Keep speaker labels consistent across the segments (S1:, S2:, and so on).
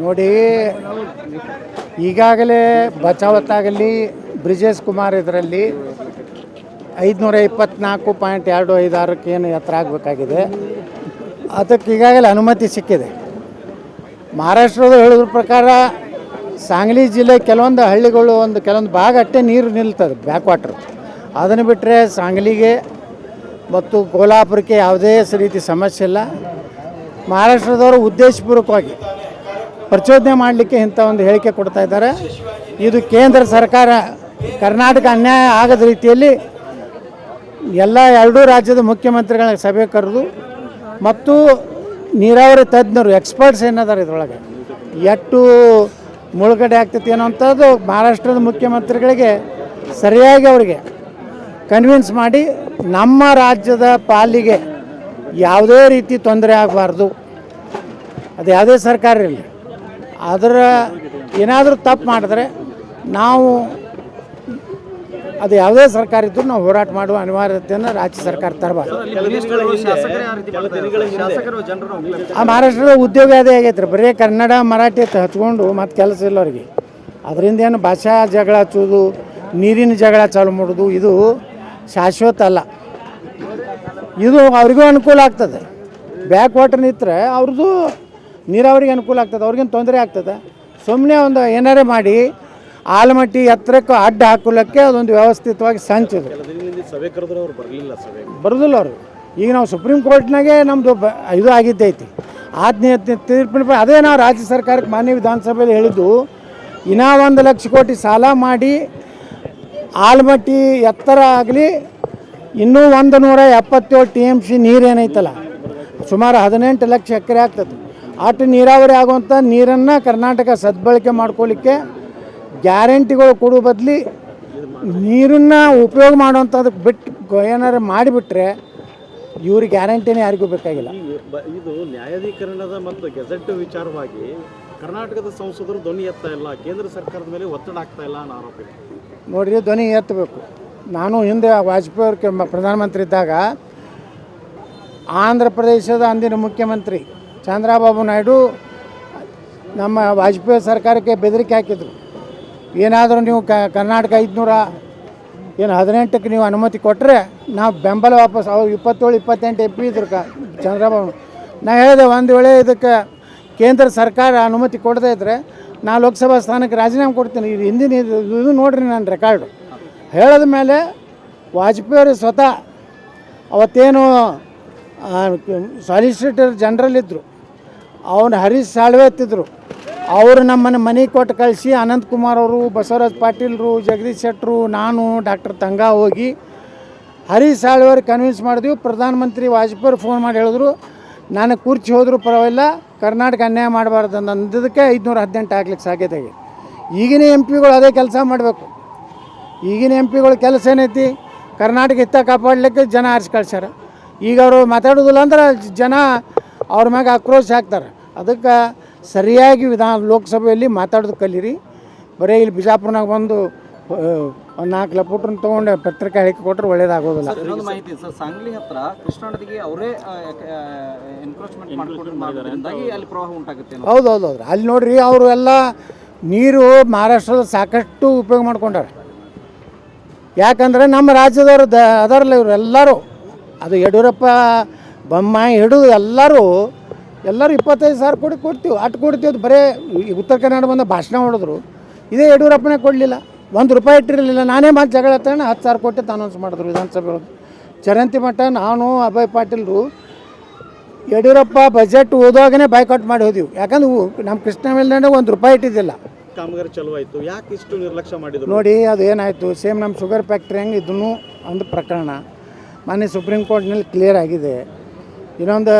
S1: ನೋಡಿ, ಈಗಾಗಲೇ ಬಚಾವತ್ತಾಗಲಿ, ಬ್ರಿಜೇಶ್ ಕುಮಾರ್ ಇದರಲ್ಲಿ ಐದುನೂರ ಇಪ್ಪತ್ನಾಲ್ಕು ಪಾಯಿಂಟ್ ಎರಡು ಐದಾರಕ್ಕೆ ಏನು ಎತ್ತರ ಆಗಬೇಕಾಗಿದೆ. ಅದಕ್ಕೆ ಈಗಾಗಲೇ ಅನುಮತಿ ಸಿಕ್ಕಿದೆ. ಮಹಾರಾಷ್ಟ್ರದ ಹೇಳಿದ್ರ ಪ್ರಕಾರ ಸಾಂಗ್ಲಿ ಜಿಲ್ಲೆ ಕೆಲವೊಂದು ಹಳ್ಳಿಗಳು ಒಂದು ಕೆಲವೊಂದು ಭಾಗ ಅಷ್ಟೇ ನೀರು ನಿಲ್ತದೆ ಬ್ಯಾಕ್ ವಾಟ್ರ್ ಅದನ್ನು ಬಿಟ್ಟರೆ ಸಾಂಗ್ಲಿಗೆ ಮತ್ತು ಕೋಲಾಪುರಕ್ಕೆ ಯಾವುದೇ ರೀತಿ ಸಮಸ್ಯೆ ಇಲ್ಲ. ಮಹಾರಾಷ್ಟ್ರದವರು ಉದ್ದೇಶಪೂರ್ವಕವಾಗಿ ಪ್ರಚೋದನೆ ಮಾಡಲಿಕ್ಕೆ ಇಂಥ ಒಂದು ಹೇಳಿಕೆ ಕೊಡ್ತಾ ಇದ್ದಾರೆ. ಇದು ಕೇಂದ್ರ ಸರ್ಕಾರ ಕರ್ನಾಟಕ ಅನ್ಯಾಯ ಆಗದ ರೀತಿಯಲ್ಲಿ ಎಲ್ಲ ಎರಡೂ ರಾಜ್ಯದ ಮುಖ್ಯಮಂತ್ರಿಗಳ ಸಭೆ ಕರೆದು ಮತ್ತು ನೀರಾವರಿ ತಜ್ಞರು ಎಕ್ಸ್ಪರ್ಟ್ಸ್ ಏನದಾರ ಇದ್ರೊಳಗೆ. ಎಷ್ಟು ಮುಳುಗಡೆ ಆಗ್ತೈತಿ ಏನೋ ಅಂಥದ್ದು ಮಹಾರಾಷ್ಟ್ರದ ಮುಖ್ಯಮಂತ್ರಿಗಳಿಗೆ ಸರಿಯಾಗಿ ಅವರಿಗೆ ಕನ್ವಿನ್ಸ್ ಮಾಡಿ ನಮ್ಮ ರಾಜ್ಯದ ಪಾಲಿಗೆ ಯಾವುದೇ ರೀತಿ ತೊಂದರೆ ಆಗಬಾರ್ದು. ಅದು ಯಾವುದೇ ಸರ್ಕಾರ ಇರಲಿ. ಅದರ ಏನಾದರೂ ತಪ್ಪು ಮಾಡಿದ್ರೆ ನಾವು ಅದು ಯಾವುದೇ ಸರ್ಕಾರ ಇದ್ದರೂ ನಾವು ಹೋರಾಟ ಮಾಡುವ ಅನಿವಾರ್ಯತೆಯನ್ನು ರಾಜ್ಯ ಸರ್ಕಾರ ತರಬಾರ್ದು. ಆ ಮಹಾರಾಷ್ಟ್ರದ ಉದ್ಯೋಗ ಅದೇ ಆಗೈತೆ ರೀ ಬರೀ ಕನ್ನಡ ಮರಾಠಿ ಅಂತ ಹಚ್ಕೊಂಡು ಮತ್ತು ಕೆಲಸ ಇಲ್ಲ ಅವ್ರಿಗೆ. ಅದರಿಂದ ಏನು ಭಾಷಾ ಜಗಳ ಹಚ್ಚೋದು ನೀರಿನ ಜಗಳ ಚಾಲು ಮಾಡೋದು ಇದು ಶಾಶ್ವತ ಅಲ್ಲ. ಇದು ಅವ್ರಿಗೂ ಅನುಕೂಲ ಆಗ್ತದೆ. ಬ್ಯಾಕ್ ವಾಟರ್ ನಿಂತರೆ ಅವ್ರದ್ದು ನೀರಾವರಿಗೆ ಅನುಕೂಲ ಆಗ್ತದೆ ಅವ್ರಿಗೇನು ತೊಂದರೆ ಆಗ್ತದೆ. ಸುಮ್ಮನೆ ಒಂದು ಏನಾರೇ ಮಾಡಿ ಆಲಮಟ್ಟಿ ಎತ್ತರಕ್ಕೆ ಅಡ್ಡ ಹಾಕೋಲಕ್ಕೆ ಅದೊಂದು ವ್ಯವಸ್ಥಿತವಾಗಿ ಸಂಚಿದೆ.
S2: ದಿನದಿಂದ ಸಭೆ ಕರೆದ್ರು ಅವ್ರು ಬರಲಿಲ್ಲ ಸಭೆ
S1: ಬರೋದಿಲ್ಲ ಅವರು. ಈಗ ನಾವು ಸುಪ್ರೀಂ ಕೋರ್ಟ್ನಾಗೆ ನಮ್ಮದು ಬ ಇದು ಆಗಿದ್ದೈತಿ. ಆಜ್ಞೆ ತೀರ್ಪಿನ ಅದೇ ನಾವು ರಾಜ್ಯ ಸರ್ಕಾರಕ್ಕೆ ಮಾನ್ಯ ವಿಧಾನಸಭೆಯಲ್ಲಿ ಹೇಳಿದ್ದು ಇನ್ನೂ ಒಂದು ಲಕ್ಷ ಕೋಟಿ ಸಾಲ ಮಾಡಿ ಆಲಮಟ್ಟಿ ಎತ್ತರ ಆಗಲಿ ಇನ್ನೂ ಒಂದು ನೂರ ಎಪ್ಪತ್ತೇಳು ಟಿ ಎಂ ಸಿ ನೀರೇನೈತಲ್ಲ ಸುಮಾರು ಹದಿನೆಂಟು ಲಕ್ಷ ಎಕರೆ ಆಗ್ತದೆ. ಅಷ್ಟು ನೀರಾವರಿ ಆಗುವಂಥ ನೀರನ್ನು ಕರ್ನಾಟಕ ಸದ್ಬಳಕೆ ಮಾಡ್ಕೊಳ್ಳಿಕ್ಕೆ ಗ್ಯಾರಂಟಿಗಳು ಕೊಡೋ ಬದಲಿ ನೀರನ್ನು ಉಪಯೋಗ ಮಾಡುವಂಥದ್ದು ಬಿಟ್ಟು ಏನಾರು ಮಾಡಿಬಿಟ್ರೆ ಇವ್ರ ಗ್ಯಾರಂಟಿನೇ ಯಾರಿಗೂ ಬೇಕಾಗಿಲ್ಲ.
S2: ಇದು ನ್ಯಾಯಾಧೀಕರಣದ ಮತ್ತು ಗೆಜೆಟ್ ವಿಚಾರವಾಗಿ ಕರ್ನಾಟಕದ ಸಂಸದರು ಧ್ವನಿ ಎತ್ತಾ ಇಲ್ಲ ಕೇಂದ್ರ ಸರ್ಕಾರದ ಮೇಲೆ ಒತ್ತಡ ಆಗ್ತಾ ಇಲ್ಲ ಅನ್ನೋ ಆರೋಪ
S1: ನೋಡಿರಿ ಧ್ವನಿ ಎತ್ತಬೇಕು. ನಾನು ಹಿಂದೆ ವಾಜಪೇಯಿ ಅವ್ರ ಪ್ರಧಾನಮಂತ್ರಿ ಇದ್ದಾಗ ಆಂಧ್ರ ಪ್ರದೇಶದ ಅಂದಿನ ಮುಖ್ಯಮಂತ್ರಿ ಚಂದ್ರಬಾಬು ನಾಯ್ಡು ನಮ್ಮ ವಾಜಪೇಯಿ ಸರ್ಕಾರಕ್ಕೆ ಬೆದರಿಕೆ ಹಾಕಿದರು. ಏನಾದರೂ ನೀವು ಕರ್ನಾಟಕ ಐದುನೂರ ಏನು ಹದಿನೆಂಟಕ್ಕೆ ನೀವು ಅನುಮತಿ ಕೊಟ್ಟರೆ ನಾವು ಬೆಂಬಲ ವಾಪಸ್, ಅವ್ರು ಇಪ್ಪತ್ತೇಳು, ಇಪ್ಪತ್ತೆಂಟು ಎಂ ಪಿ ಇದ್ರು ಕ, ಚಂದ್ರಬಾಬು. ನಾ ಹೇಳಿದೆ ಒಂದು ವೇಳೆ ಇದಕ್ಕೆ ಕೇಂದ್ರ ಸರ್ಕಾರ ಅನುಮತಿ ಕೊಡದೇ ಇದ್ದರೆ ನಾ ಲೋಕಸಭಾ ಸ್ಥಾನಕ್ಕೆ ರಾಜೀನಾಮೆ ಕೊಡ್ತೀನಿ. ಇದು ಹಿಂದಿನ ಇದು ನೋಡ್ರಿ ನನ್ನ ರೆಕಾರ್ಡು ಹೇಳಿದ ಮೇಲೆ ವಾಜಪೇಯಿ ಸ್ವತಃ ಅವತ್ತೇನು ಸಾಲಿಸಿಟರ್ ಜನರಲ್ ಇದ್ದರು ಅವನು ಹರೀಶ್ ಸಾಳ್ವೆ ಹತ್ತಿದ್ರು ಅವರು ನಮ್ಮನ್ನು ಮನೆ ಕೊಟ್ಟು ಕಳಿಸಿ ಅನಂತ್ ಕುಮಾರ್ ಅವರು, ಬಸವರಾಜ್ ಪಾಟೀಲ್ರು, ಜಗದೀಶ್ ಶೆಟ್ಟರು, ನಾನು, ಡಾಕ್ಟರ್ ತಂಗ ಹೋಗಿ ಹರೀಶ್ ಸಾಳ್ವೆ ಕನ್ವಿನ್ಸ್ ಮಾಡಿದ್ವಿ. ಪ್ರಧಾನಮಂತ್ರಿ ವಾಜಪೇಯಿ ಫೋನ್ ಮಾಡಿ ಹೇಳಿದ್ರು. ನಾನು ಕುರ್ಚಿ ಹೋದರೂ ಪರವಾಗಿಲ್ಲ, ಕರ್ನಾಟಕ ಅನ್ಯಾಯ ಮಾಡಬಾರ್ದು ಅಂತ ಅಂದಿದ್ದಕ್ಕೆ ಐದುನೂರ ಹದಿನೆಂಟು ಹಾಕ್ಲಿಕ್ಕೆ ಸಾಧ್ಯತೆ ಈಗಿನ ಎಂ ಪಿಗಳು ಅದೇ ಕೆಲಸ ಮಾಡಬೇಕು. ಈಗಿನ ಎಂ ಪಿಗಳು ಕೆಲಸ ಏನೈತಿ? ಕರ್ನಾಟಕ ಹಿತ ಕಾಪಾಡಲಿಕ್ಕೆ ಜನ ಆರಿಸಿ ಕಳ್ಸ್ಯಾರ. ಈಗ ಅವರು ಮಾತಾಡೋದಿಲ್ಲ ಅಂದ್ರೆ ಜನ ಅವ್ರ ಮ್ಯಾಗ ಆಕ್ರೋಶ ಹಾಕ್ತಾರೆ. ಅದಕ್ಕೆ ಸರಿಯಾಗಿ ವಿಧಾನ ಲೋಕಸಭೆಯಲ್ಲಿ ಮಾತಾಡೋದು ಕಲೀರಿ. ಬರೀ ಇಲ್ಲಿ ಬಿಜಾಪುರ್ನಾಗ ಬಂದು ಒಂದು ನಾಲ್ಕು ಲಪುಟ್ರನ್ನ ತೊಗೊಂಡು ಪತ್ರಿಕೆ ಹೇಳಿಕೆ ಕೊಟ್ಟರೆ ಒಳ್ಳೇದಾಗೋದಿಲ್ಲ.
S3: ಇನ್ನೊಂದು ಮಾಹಿತಿ ಸರ್ ಸಾಂಗ್ಲಿ ಹತ್ರ ಕೃಷ್ಣಾ ನದಿಗೆ ಅವರೇ ಎನ್ಕ್ರೋಚ್ಮೆಂಟ್ ಮಾಡ್ಕೊಂಡಿರೋದ್ರಿಂದಾಗಿ ಅಲ್ಲಿ ಪ್ರವಾಹ ಉಂಟಾಗುತ್ತೆ
S1: ಹೌದು ಹೌದು ಹೌದು. ಅಲ್ಲಿ ನೋಡ್ರಿ ಅವರು ಎಲ್ಲ ನೀರು ಮಹಾರಾಷ್ಟ್ರದ ಸಾಕಷ್ಟು ಉಪಯೋಗ ಮಾಡ್ಕೊಂಡಾರೆ ಯಾಕಂದ್ರೆ ನಮ್ಮ ರಾಜ್ಯದವರು ದ ಅದರಲ್ಲ ಇವರು ಎಲ್ಲರೂ. ಅದು ಯಡಿಯೂರಪ್ಪ ಬೊಮ್ಮಾಯಿ ಹಿಡಿದು ಎಲ್ಲರೂ ಎಲ್ಲರೂ ಇಪ್ಪತ್ತೈದು ಸಾವಿರ ಕೋಟಿ ಕೊಡ್ತೀವಿ. ಅಟ್ಟು ಕೊಡ್ತೀವಿ ಬರೀ ಉತ್ತರ ಕನ್ನಡ ಬಂದ ಭಾಷಣ ಹೊಡೆದ್ರು ಇದೇ ಯಡಿಯೂರಪ್ಪನೇ ಕೊಡಲಿಲ್ಲ. ಒಂದು ರೂಪಾಯಿ ಇಟ್ಟಿರಲಿಲ್ಲ. ನಾನೇ ಮಾತು ಜಗಳ ತಗೊಂಡು ಹತ್ತು ಸಾವಿರ ಕೋಟಿ ಅನೌನ್ಸ್ ಮಾಡಿದ್ರು ವಿಧಾನಸಭೆ ಒಳಗೆ ಚರಂತಿ ಮಠ ನಾನು ಅಭಯ್ ಪಾಟೀಲ್ರು ಯಡಿಯೂರಪ್ಪ ಬಜೆಟ್ ಓದುವಾಗನೇ ಬಾಯ್ಕಾಟ್ ಮಾಡಿ ಹೋದಿವಿ. ಯಾಕಂದ್ರೆ ನಮ್ಮ ಕೃಷ್ಣ ಮೇಲ್ದಂಡೆ ಒಂದು ರೂಪಾಯಿ ಇಟ್ಟಿದ್ದಿಲ್ಲ.
S2: ಕಾಮಗಾರಿ ಚಲೋ ಆಯಿತು ಯಾಕೆ ಇಷ್ಟು ನಿರ್ಲಕ್ಷ್ಯ ಮಾಡಿದ್ರು?
S1: ನೋಡಿ ಅದು ಏನಾಯಿತು ಸೇಮ್ ನಮ್ಮ ಶುಗರ್ ಫ್ಯಾಕ್ಟ್ರಿ ಹೆಂಗೆ ಇದನ್ನು ಒಂದು ಪ್ರಕರಣ. ಮೊನ್ನೆ ಸುಪ್ರೀಂ ಕೋರ್ಟ್ನಲ್ಲಿ ಕ್ಲಿಯರ್ ಆಗಿದೆ. ಇನ್ನೊಂದು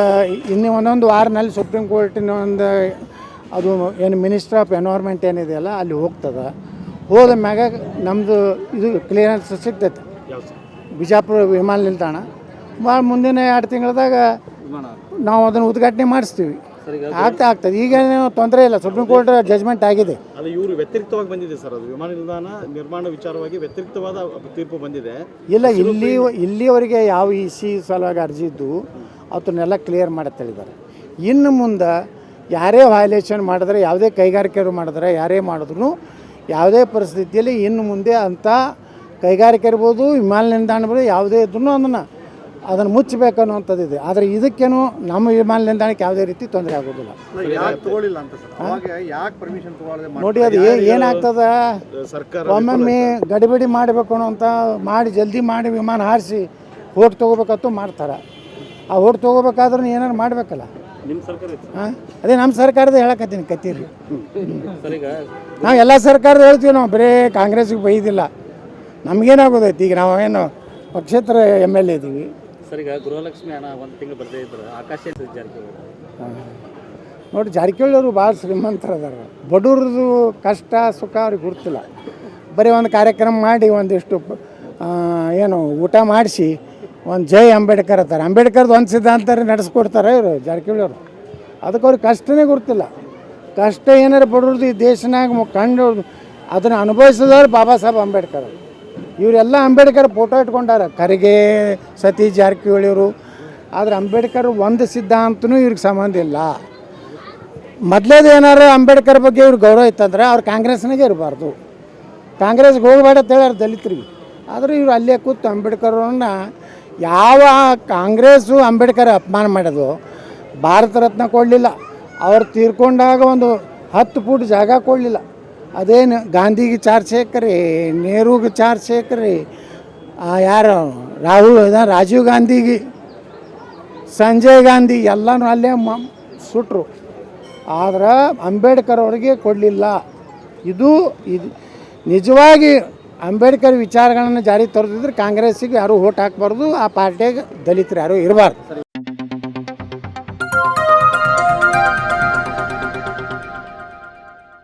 S1: ಇನ್ನು ಒಂದೊಂದು ವಾರನಲ್ಲಿ ಸುಪ್ರೀಂ ಕೋರ್ಟಿನ ಒಂದು ಅದು ಏನು ಮಿನಿಸ್ಟರ್ ಆಫ್ ಎನ್ವೈರ್ಮೆಂಟ್ ಏನಿದೆಯಲ್ಲ ಅಲ್ಲಿ ಹೋಗ್ತದೆ. ಹೋದ ಮ್ಯಾಗ ನಮ್ಮದು ಇದು ಕ್ಲಿಯರೆನ್ಸ್ ಸಿಗ್ತೈತೆ. ಬಿಜಾಪುರ ವಿಮಾನ ನಿಲ್ದಾಣ. ಭಾಳ ಮುಂದಿನ ಎರಡು ತಿಂಗಳದಾಗ ನಾವು ಅದನ್ನು ಉದ್ಘಾಟನೆ ಮಾಡಿಸ್ತೀವಿ. ಆಗ್ತಾ ಆಗ್ತದೆ. ಈಗ ತೊಂದರೆ ಇಲ್ಲ. ಸುಪ್ರೀಂ ಕೋರ್ಟ್ ಜಜ್ಮೆಂಟ್ ಆಗಿದೆ.
S2: ಅದು ಇವರು ವ್ಯತಿರಿಕ್ತವಾಗಿ ಬಂದಿದೆ ಸರ್ ಅದು. ವಿಮಾನ ನಿಲ್ದಾಣ ನಿರ್ಮಾಣ ವಿಚಾರವಾಗಿ ವ್ಯತಿರಿಕ್ತವಾದ ತೀರ್ಪು ಬಂದಿದೆ.
S1: ಇಲ್ಲ ಇಲ್ಲಿ ಇಲ್ಲಿವರೆಗೆ ಯಾವ ಇ ಸಿ ಸಲುವಾಗಿ ಅರ್ಜಿ ಇದ್ದು ಅವತ್ತನ್ನೆಲ್ಲ ಕ್ಲಿಯರ್ ಮಾಡಿ ಹೇಳಿದ್ದಾರೆ. ಇನ್ನು ಮುಂದೆ ಯಾರೇ ವಯಲೇಷನ್ ಮಾಡಿದ್ರೆ ಯಾವುದೇ ಕೈಗಾರಿಕೆಯವರು ಮಾಡಿದ್ರೆ ಯಾರೇ ಮಾಡಿದ್ರು ಯಾವುದೇ ಪರಿಸ್ಥಿತಿಯಲ್ಲಿ ಇನ್ನು ಮುಂದೆ ಅಂಥ ಕೈಗಾರಿಕೆ ಇರ್ಬೋದು ವಿಮಾನ ನಿಲ್ದಾಣ ಇರ್ಬೋದು ಯಾವುದೇ ಇದ್ರೂ ಅದನ್ನು ಅದನ್ನು ಮುಚ್ಚಬೇಕು ಅನ್ನುವಂಥದ್ದು ಇದೆ ಆದರೆ ಇದಕ್ಕೇನು ನಮ್ಮ ವಿಮಾನ ನಿಲ್ದಾಣಕ್ಕೆ ಯಾವುದೇ ರೀತಿ ತೊಂದರೆ ಆಗೋದಿಲ್ಲ. ನೋಡಿ ಅದು ಏನಾಗ್ತದೆ? ಒಮ್ಮೊಮ್ಮೆ ಗಡಿಬಿಡಿ ಮಾಡಬೇಕು ಅಂತ ಮಾಡಿ ಜಲ್ದಿ ಮಾಡಿ ವಿಮಾನ ಹಾರಿಸಿ ಹೋಗಿ ತೊಗೋಬೇಕಂತೂ ಮಾಡ್ತಾರೆ. ಆ ಓಟ್ ತೊಗೋಬೇಕಾದ್ರೂ ಏನಾರು ಮಾಡಬೇಕಲ್ಲ.
S2: ನಿಮ್ಮ ಸರ್ಕಾರ
S1: ಹಾಂ? ಅದೇ ನಮ್ಮ ಸರ್ಕಾರದ ಹೇಳಕತ್ತೀನಿ ಕತ್ತೀರಿ.
S2: ಸರ್ ಈಗ
S1: ನಾವು ಎಲ್ಲ ಸರ್ಕಾರದ ಹೇಳ್ತೀವಿ ನಾವು ಬರೀ ಕಾಂಗ್ರೆಸ್ಗೆ ಬೈದಿಲ್ಲ. ನಮಗೇನಾಗೋದೈತಿ ಈಗ ನಾವೇನು ಪಕ್ಷೇತರ ಎಂ ಎಲ್ ಎ ಇದ್ದೀವಿ
S2: ಸರ್ ಈಗ ಗೃಹಲಕ್ಷ್ಮಿ ಹಣ ಒಂದು ತಿಂಗಳು ಬರ್ದೇ ಇದ್ರು ಆಕಾಶ ಜಾರಕಿಹೊಳಿ.
S1: ನೋಡಿ ಜಾರಕಿಹೊಳಿ ಅವರು ಭಾಳ ಶ್ರೀಮಂತರು ಅದಾರ ಬಡವ್ರದ್ದು ಕಷ್ಟ ಸುಖ ಅವ್ರಿಗೆ ಗುರ್ತಿಲ್ಲ. ಬರೀ ಒಂದು ಕಾರ್ಯಕ್ರಮ ಮಾಡಿ ಒಂದಿಷ್ಟು ಆ, ಏನು ಊಟ ಮಾಡಿಸಿ ಒಂದು ಜೈ ಅಂಬೇಡ್ಕರ್ ಅಂತಾರೆ. ಅಂಬೇಡ್ಕರ್ದು ಒಂದು ಸಿದ್ಧಾಂತ ನಡೆಸ್ಕೊಡ್ತಾರೆ ಇವರು ಜಾರಕಿಹೊಳಿ ಅವರು ಅದಕ್ಕೆ ಅವ್ರಿಗೆ ಕಷ್ಟನೇ ಗೊತ್ತಿಲ್ಲ ಕಷ್ಟ ಏನಾರು ಬಡವ್ರದ್ದು ಈ ದೇಶನಾಗ ಕಂಡು ಅದನ್ನು ಅನುಭವಿಸಿದವರು ಬಾಬಾ ಸಾಹೇಬ್ ಅಂಬೇಡ್ಕರ್. ಇವರೆಲ್ಲ ಅಂಬೇಡ್ಕರ್ ಫೋಟೋ ಇಟ್ಕೊಂಡಾರ. ಕರಿಗೆ ಸತೀಶ್ ಜಾರಕಿಹೊಳಿಯವರು. ಆದರೆ ಅಂಬೇಡ್ಕರ್ ಒಂದು ಸಿದ್ಧಾಂತನೂ ಇವ್ರಿಗೆ ಸಂಬಂಧ ಇಲ್ಲ. ಮೊದಲೇದು ಏನಾರು ಅಂಬೇಡ್ಕರ್ ಬಗ್ಗೆ ಇವ್ರು ಗೌರವ ಇತ್ತಂದ್ರೆ ಅವ್ರು ಕಾಂಗ್ರೆಸ್ನಾಗೆ ಇರಬಾರ್ದು. ಕಾಂಗ್ರೆಸ್ಗೆ ಹೋಗಬೇಡ ಅಂತ ಹೇಳ್ಯಾರ ದಲಿತರಿಗೆ. ಆದರೂ ಇವರು ಅಲ್ಲೇ ಕೂತು ಅಂಬೇಡ್ಕರ್ನ ಯಾವ ಕಾಂಗ್ರೆಸ್ಸು ಅಂಬೇಡ್ಕರ್ ಅಪಮಾನ ಮಾಡೋದು ಭಾರತ ರತ್ನ ಕೊಡಲಿಲ್ಲ. ಅವ್ರು ತೀರ್ಕೊಂಡಾಗ ಒಂದು ಹತ್ತು ಫೂಟ್ ಜಾಗ ಕೊಡಲಿಲ್ಲ. ಅದೇನು ಗಾಂಧಿಗೆ ಚಾರ್ಜ್ ಹಾಕ್ರಿ ನೆಹರೂಗೆ ಚಾರ್ಜ್ ಹಾಕ್ರಿ ಯಾರು, ರಾಹುಲ್ ರಾಜೀವ್ ಗಾಂಧಿಗೆ, ಸಂಜಯ್ ಗಾಂಧಿ ಎಲ್ಲನೂ ಅಲ್ಲೇ ಮ, ಸುಟ್ರು. ಆದ್ರೆ ಅಂಬೇಡ್ಕರ್ ಅವ್ರಿಗೆ ಕೊಡಲಿಲ್ಲ. ಇದು ಇದು ನಿಜವಾಗಿ ಅಂಬೇಡ್ಕರ್ ವಿಚಾರಗಳನ್ನು ಜಾರಿಗೆ ತರದಿದ್ರೆ ಕಾಂಗ್ರೆಸ್ಸಿಗೆ ಯಾರೂ ಓಟ್ ಹಾಕಬಾರ್ದು ಆ ಪಾರ್ಟಿಯಾಗ ದಲಿತರು ಯಾರೂ ಇರಬಾರ್ದು.